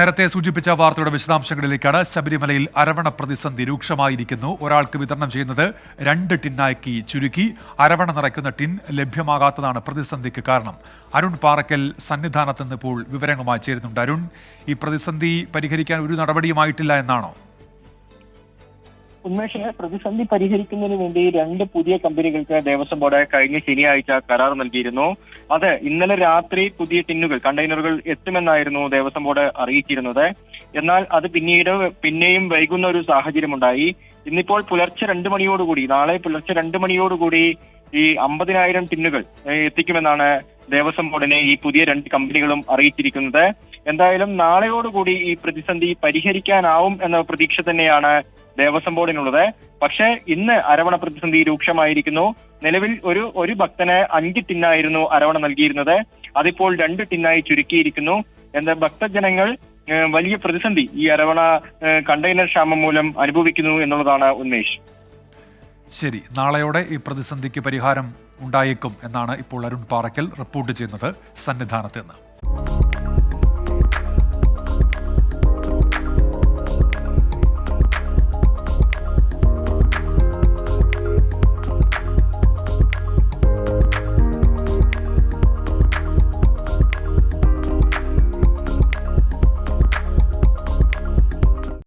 നേരത്തെ സൂചിപ്പിച്ച വാർത്തയുടെ വിശദാംശങ്ങളിലേക്കാണ് ശബരിമലയിൽ അരവണ പ്രതിസന്ധി രൂക്ഷമായിരിക്കുന്നു. ഒരാൾക്ക് വിതരണം ചെയ്യുന്നത് രണ്ട് ടിന്നാക്കി ചുരുക്കി. അരവണ നിറയ്ക്കുന്ന ടിൻ ലഭ്യമാകാത്തതാണ് പ്രതിസന്ധിക്ക് കാരണം. അരുൺ പാറക്കൽ സന്നിധാനത്ത് നിന്ന് ഇപ്പോൾ വിവരങ്ങളുമായി ചേരുന്നുണ്ട്. അരുൺ ഈ പ്രതിസന്ധി പരിഹരിക്കാൻ ഒരു നടപടിയുമായിട്ടില്ല എന്നാണോ? ഉന്മേഷിനെ പ്രതിസന്ധി പരിഹരിക്കുന്നതിന് വേണ്ടി രണ്ട് പുതിയ കമ്പനികൾക്ക് ദേവസ്വം ബോർഡ് കഴിഞ്ഞ ശനിയാഴ്ച കരാർ നൽകിയിരുന്നു. അത് ഇന്നലെ രാത്രി പുതിയ ടിന്നുകൾ കണ്ടെയ്നറുകൾ എത്തുമെന്നായിരുന്നു ദേവസ്വം ബോർഡ് അറിയിച്ചിരുന്നത്. എന്നാൽ അത് പിന്നീട് പിന്നെയും വൈകുന്ന ഒരു സാഹചര്യമുണ്ടായി. ഇന്നിപ്പോൾ പുലർച്ചെ രണ്ട് മണിയോടുകൂടി നാളെ പുലർച്ചെ രണ്ട് മണിയോടുകൂടി ഈ അമ്പതിനായിരം ടിന്നുകൾ എത്തിക്കുമെന്നാണ് ദേവസ്വം ബോർഡിനെ ഈ പുതിയ രണ്ട് കമ്പനികളും അറിയിച്ചിരിക്കുന്നത്. എന്തായാലും നാളെയോടുകൂടി ഈ പ്രതിസന്ധി പരിഹരിക്കാനാവും എന്ന പ്രതീക്ഷ തന്നെയാണ് ദേവസ്വം ബോർഡിനുള്ളത്. പക്ഷേ ഇന്ന് അരവണ പ്രതിസന്ധി രൂക്ഷമായിരിക്കുന്നു. നിലവിൽ ഒരു ഒരു ഭക്തന് അഞ്ച് ടിന്നായിരുന്നു അരവണ നൽകിയിരുന്നത്. അതിപ്പോൾ രണ്ട് ടിന്നായി ചുരുക്കിയിരിക്കുന്നു. എന്താ ഭക്തജനങ്ങൾ വലിയ പ്രതിസന്ധി ഈ അരവണ കണ്ടെയ്നർ ക്ഷാമം മൂലം അനുഭവിക്കുന്നു എന്നുള്ളതാണ് ഉന്മേഷ്. ശരി. നാളെയോടെ ഈ പ്രതിസന്ധിക്ക് പരിഹാരം ഉണ്ടായേക്കും എന്നാണ് ഇപ്പോൾ അരുൺ പാറക്കൽ റിപ്പോർട്ട് ചെയ്യുന്നത് സന്നിധാനത്ത് നിന്ന്.